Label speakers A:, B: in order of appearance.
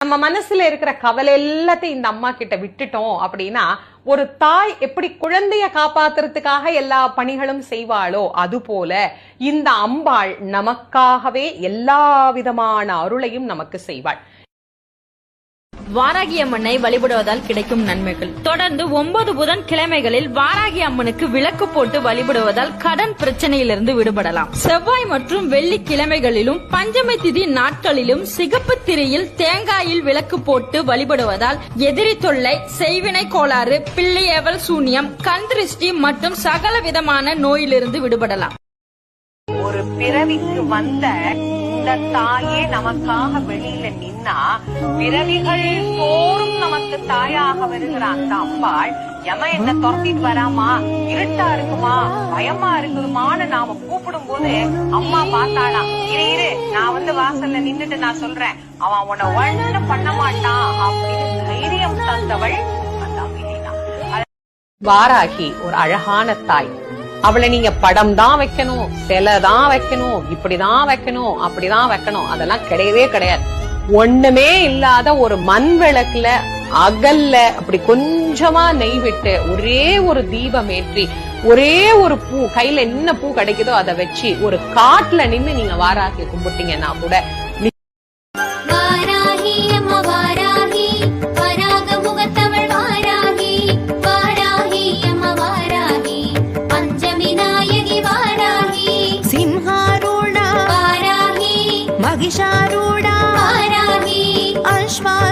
A: நம்ம மனசுல இருக்கிற கவலை எல்லாத்தையும் இந்த அம்மா கிட்ட விட்டுட்டோம் அப்படின்னா ஒரு தாய் எப்படி குழந்தைய காப்பாத்துறதுக்காக எல்லா பணிகளும் செய்வாளோ அது போல இந்த அம்பாள் நமக்காகவே எல்லா விதமான அருளையும் நமக்கு செய்வாள்.
B: வாராகி அம்மனை வழிபடுவதால் கிடைக்கும் நன்மைகள். தொடர்ந்து ஒன்பது புதன் கிழமைகளில் வாராகி அம்மனுக்கு விளக்கு போட்டு வழிபடுவதால் கடன் பிரச்சனையிலிருந்து விடுபடலாம். செவ்வாய் மற்றும் வெள்ளி கிழமைகளிலும் பஞ்சமி திதி நாட்களிலும் சிகப்பு திரியில் தேங்காயில் விளக்கு போட்டு வழிபடுவதால் எதிரி தொல்லை செய்வினை கோளாறு பிள்ளையவல் சூன்யம் கண் திருஷ்டி மற்றும் சகல விதமான நோயிலிருந்து விடுபடலாம்.
C: ஒரு பிறவிக்கு வந்த இந்த தாயே நமக்காக வெளியில நின்னா பிறவிகள் போரும் நமக்கு தாயாக வருகிற அந்த அம்பாள் எம என்ன துரத்திட்டு வராமா? இருட்டா இருக்குமா? பயமா இருக்குமான்னு நாம கூப்பிடும் போது அம்மா பார்த்தாளா இரு இரு நான் வந்து வாசல்ல நின்னுட்டு நான் சொல்றேன். அவன் உன்னை ஒண்ணும் பண்ண மாட்டான். அப்படின்னு தைரியம் தந்தவள் அந்த
A: வாராகி ஒரு அழகான தாய். அவளை நீங்க படம் தான் வைக்கணும் சிலை தான் வைக்கணும் இப்படிதான் வைக்கணும் அப்படிதான் வைக்கணும். அதெல்லாம் கிடையவே கிடையாது. ஒண்ணுமே இல்லாத ஒரு மண் விளக்குல அகல்ல அப்படி கொஞ்சமா நெய் விட்டு ஒரே ஒரு தீபம் ஏற்றி ஒரே ஒரு பூ கையில என்ன பூ கிடைக்குதோ அதை வச்சு ஒரு காட்டுல நின்னு நீங்க வாராகி கும்பிட்டீங்கன்னா கூட
D: வாராகி
E: my